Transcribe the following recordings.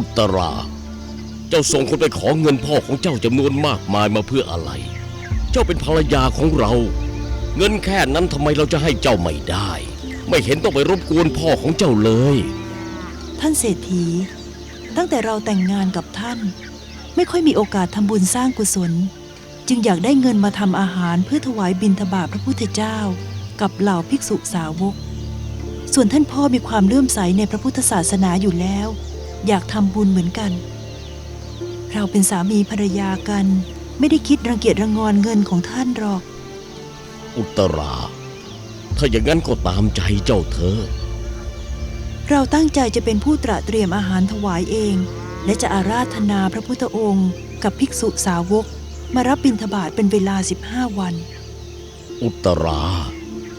อุตรา เจ้าส่งคนไปขอเงินพ่อของเจ้าจำนวนมากมายมาเพื่ออะไร เจ้าเป็นภรรยาของเรา เงินแค่นั้นทำไมเราจะให้เจ้าไม่ได้ ไม่เห็นต้องไปรบกวนพ่อของเจ้าเลย ท่านเศรษฐี ตั้งแต่เราแต่งงานกับท่าน ไม่ค่อยมีโอกาสทำบุญสร้างกุศล จึงอยากได้เงินมาทำอาหารเพื่อถวายบิณฑบาตพระพุทธเจ้า กับเหล่าภิกษุสาวก ส่วนท่านพ่อมีความเลื่อมใสในพระพุทธศาสนาอยู่แล้ว อยากทำบุญเหมือนกัน เราเป็นสามีภรรยากัน ไม่ได้คิดรังเกียจรังงอนเงินของท่านหรอก อุตรา ถ้าอย่างนั้นก็ตามใจเจ้าเถอะเราตั้งใจจะเป็นผู้ตระเตรียมอาหารถวายเอง และจะอาราธนาพระพุทธองค์ กับภิกษุสาวก มารับบิณฑบาตเป็นเวลา 15 วัน อุตรา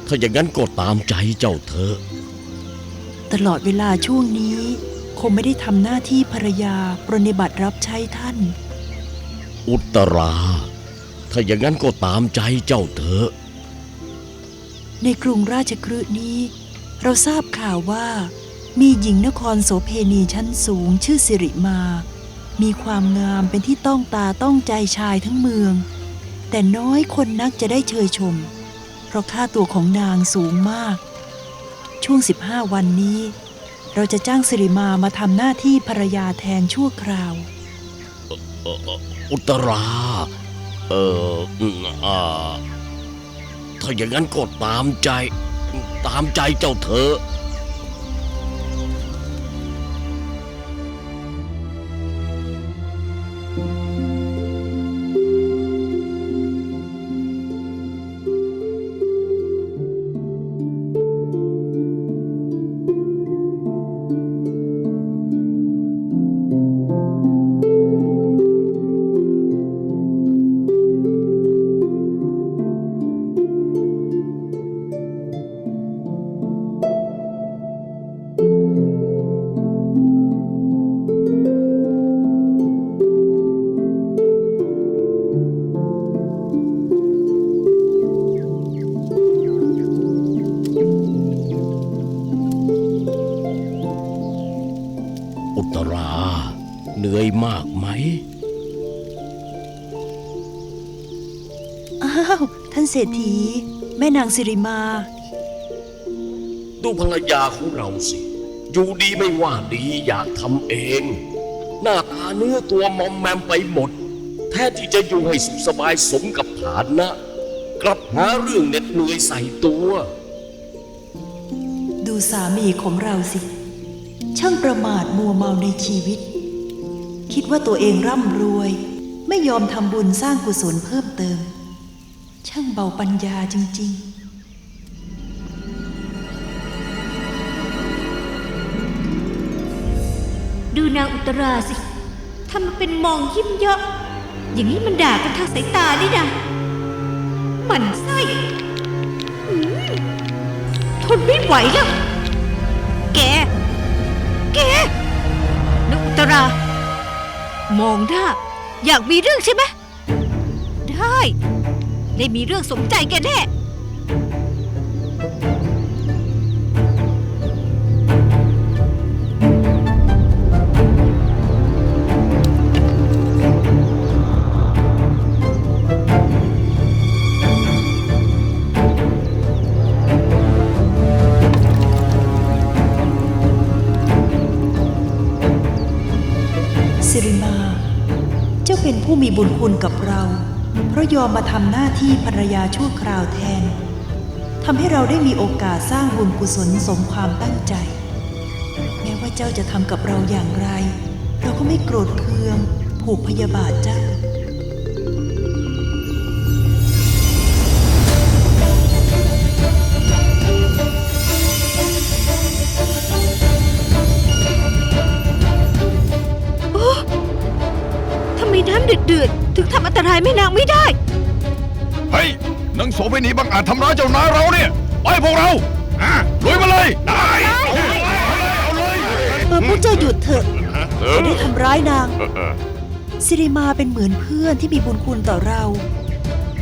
ถ้าอย่างนั้นก็ตามใจเจ้าเถอะตลอดเวลาช่วงนี้ คงไม่ได้ทำหน้าที่ภรรยาปรนนิบัติรับใช้ท่าน อุตรา ถ้าอย่างนั้นก็ตามใจเจ้าเถอะ ในกรุงราชคฤห์นี้ เราทราบข่าวว่า มีหญิงนครโสเพณีชั้นสูงชื่อสิริมา มีความงามเป็นที่ต้องตาต้องใจชายทั้งเมือง แต่น้อยคนนักจะได้เชยชม เพราะค่าตัวของนางสูงมาก ช่วง 15 วันนี้ เราจะจ้างสิริมามาทำหน้าที่ภรรยาแทนชั่วคราว อุตรา เอออ่าถ้าอย่างนั้นก็ตามใจ ตามใจเจ้าเธอ มากไหม อ้าว ท่านเศรษฐี แม่นางสิริมา ดูภรรยาของเราสิ อยู่ดีไม่ว่าดีอยากทำเอง หน้าตาเนื้อตัวมอมแมมไปหมด แท้ที่จะอยู่ให้สุขสบายสมกับฐานนะกลับหาเรื่องเหน็ดเหนื่อยใส่ตัว ดูสามีของเราสิ ช่างประมาทมัวเมาในชีวิต คิดว่าตัวเองร่ำรวย ไม่ยอมทำบุญสร้างกุศลเพิ่มเติม ช่างเบาปัญญาจริง ๆดูนางอุตราสิทำมาเป็นมองยิ้มเยอะอย่างนี้มันด่ากันทางสายตาดินะมันไส้ทนไม่ไหวแล้ว แก แกนางอุตรา มองหน้า อยากมีเรื่องใช่ไหม ได้ ได้มีเรื่องสมใจแกแน่ ผู้มีบุญคุณกับเรา เพราะยอมมาทำหน้าที่ภรรยาชั่วคราวแทนทำให้เราได้มีโอกาสสร้างบุญกุศลสมความตั้งใจ แม้ว่าเจ้าจะทำกับเราอย่างไร เราก็ไม่โกรธเคือง ผูกพยาบาทเจ้า น้ำเดือดๆ ถึงทำอันตรายแม่นางไม่ได้ เฮ้ยนังโสเภณีบังอาจทำร้ายเจ้านายเราเนี่ย ไปพวกเราอะลุยมาเลยได้เอาเลยเอาเลยเออพวกเจ้าหยุดเถอะจะได้ทำร้ายนางสิริมาเป็นเหมือนเพื่อนที่มีบุญคุณต่อเรา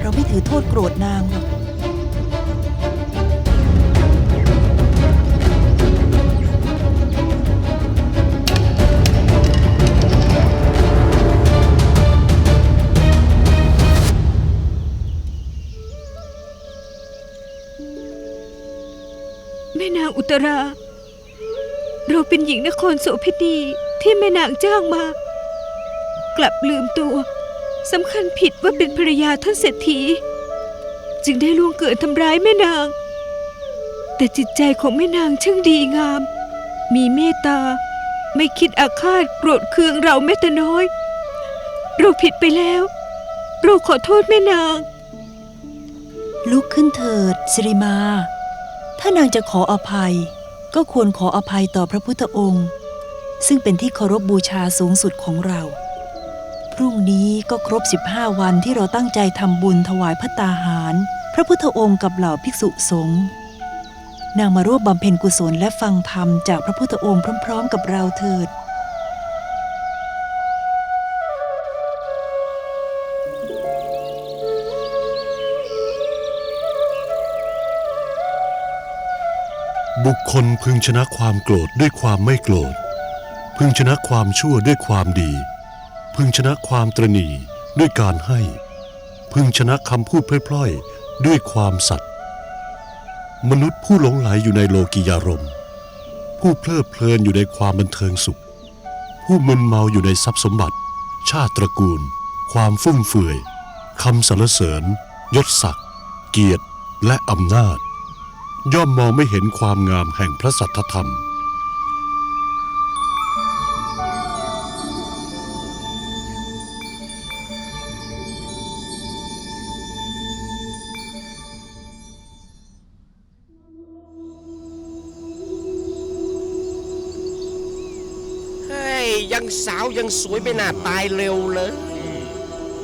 เราไม่ถือโทษโกรธนางหรอก รา เราเป็นหญิงนครโสพินีที่แม่นางจ้างมา กลับลืมตัวสำคัญผิดว่าเป็นภรรยาท่านเศรษฐี จึงได้ล่วงเกิดทำร้ายแม่นาง แต่จิตใจของแม่นางช่างดีงาม มีเมตตา ไม่คิดอาฆาตโกรธเคืองเราแม้แต่น้อย เราผิดไปแล้ว เราขอโทษแม่นาง ลุกขึ้นเถิดสิริมา ถ้านางจะขออภัย ก็ควรขออภัยต่อพระพุทธองค์ ซึ่งเป็นที่เคารพบบูชาสูงสุดของเรา พรุ่งนี้ก็ครบ 15 วันที่เราตั้งใจทำบุญถวายพระตาหาร พระพุทธองค์กับเหล่าภิกษุสงฆ์นางมาร่วมบำเพ็ญกุศลและฟังธรรมจากพระพุทธองค์พร้อม ๆ กับเราเถิด บุคคลพึงชนะความโกรธด้วยความไม่โกรธ พึงชนะความชั่วด้วยความดี พึงชนะความตรณีด้วยการให้ พึงชนะคำพูดพล่อยๆ ด้วยความสัตย์มนุษย์ผู้หลงไหลอยู่ในโลกิยารมณ์ผู้เพลิดเพลินอยู่ในความบันเทิงสุข ผู้มึนเมาอยู่ในทรัพย์สมบัติ ชาติตระกูล ความฟุ่มเฟือยคำสรรเสริญ ยศศักดิ์เกียรติและอำนาจ ย่อมมองไม่เห็นความงามแห่งพระสัทธธรรม เฮ้ย ยังสาวยังสวยไม่น่าตายเร็วเลย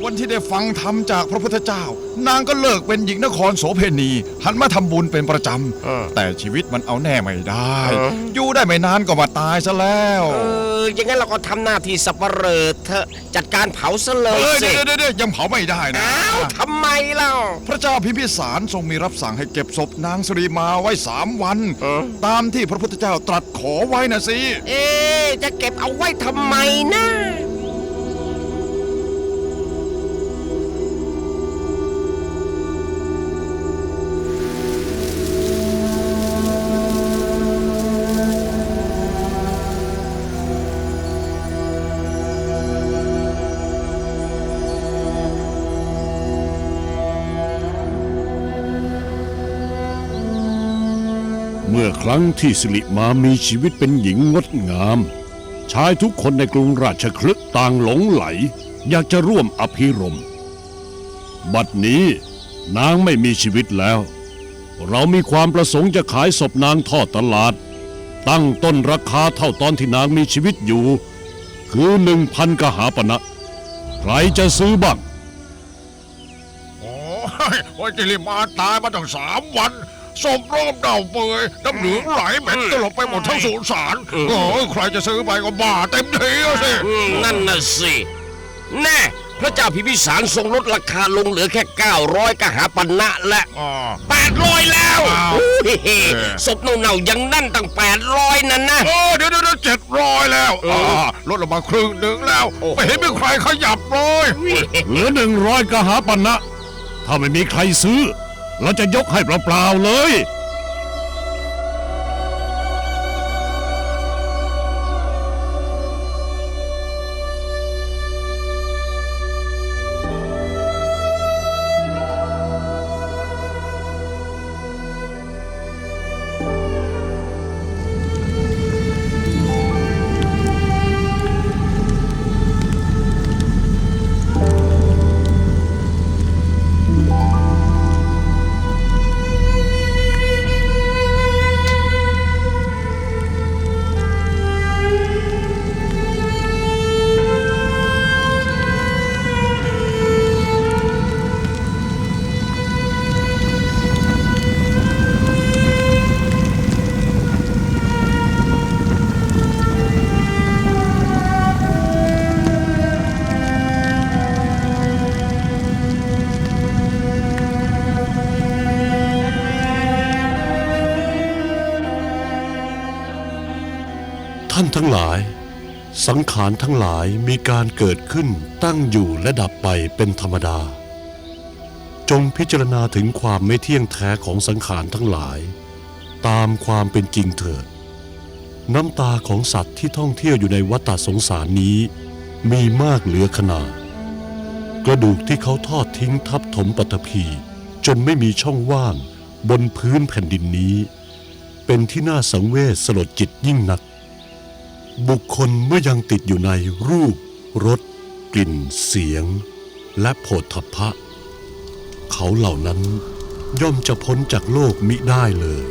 วันที่ได้ฟังธรรมจากพระพุทธเจ้า นางก็เลิกเป็นหญิงนครโสเพณี หันมาทำบุญเป็นประจเออำ แต่ชีวิตมันเอาแน่ไม่ได้ เออ อยู่ได้ไม่นานก็มาตายซะแล้วเอออย่างนั้นเราก็ทำหน้าที่สับปะเหร่อเถอะจัดการเผาซะเลยเอ้ยสิเดี๋ยวเดี๋ยวเดี๋ยวยังเผาไม่ได้นะ อ้าวทำไมเล่า พระเจ้าพิมพิสารทรงมีรับสั่งให้เก็บศพนางสรีมาไว้สามวัน เออ ตามที่พระพุทธเจ้าตรัสขอไว้นะสิ เอ๊ะจะเก็บเอาไว้ทำไมนะ รั้งที่สิริมามีชีวิตเป็นหญิงงดงาม ชายทุกคนในกรุงราชคลึกต่างหลงไหล อยากจะร่วมอภิรม บัดนี้นางไม่มีชีวิตแล้ว เรามีความประสงค์จะขายศพนางทอดตลาด ตั้งต้นราคาเท่าตอนที่นางมีชีวิตอยู่ คือหนึ่งพันกหาปณะใครจะซื้อบ้างโอ้ยว่าจิริมาตายมาตั้งสามวัน ศพรอบเน่าเปื่อยน้ำเหลืองไหลเหม็นตลบไปหมดทั้งสุสานโอ้ยใครจะซื้อไปก็บ้าเต็มทีอะสิอืมนั่นน่ะสิ แน่ พระเจ้าพิมพิสารทรงลดราคาลงเหลือแค่ 900กหาปันนะและ อ่า 800 แล้วอ้าวอุ้ยเออศพเน่าๆยังนั่นตั้ง 800 นั่นนะ เออเดี๋ยวเดี๋ยวเจ็ดร้อยแล้วอ่าลดลงมาครึ่งหนึ่งแล้ว โอ้โห ไม่เห็นมีใครขยับเลย เหลือหนึ่งร้อยกหาปณะถ้าไม่มีใครซื้อ เราจะยกให้เปล่าๆเลย ทั้งหลาย สังขารทั้งหลายมีการเกิดขึ้นตั้งอยู่และดับไปเป็นธรรมดา จงพิจารณาถึงความไม่เที่ยงแท้ของสังขารทั้งหลาย ตามความเป็นจริงเถิด น้ำตาของสัตว์ที่ท่องเที่ยวอยู่ในวัฏสงสารนี้ มีมากเหลือขนาดกระดูกที่เขาทอดทิ้งทับถมปฐพี จนไม่มีช่องว่างบนพื้นแผ่นดินนี้ เป็นที่น่าสังเวชสลดจิตยิ่งนัก บุคคลเมื่อยังติดอยู่ในรูปรสกลิ่น เสียง และโผฏฐัพพะ เขาเหล่านั้นย่อมจะพ้นจากโลกมิได้เลย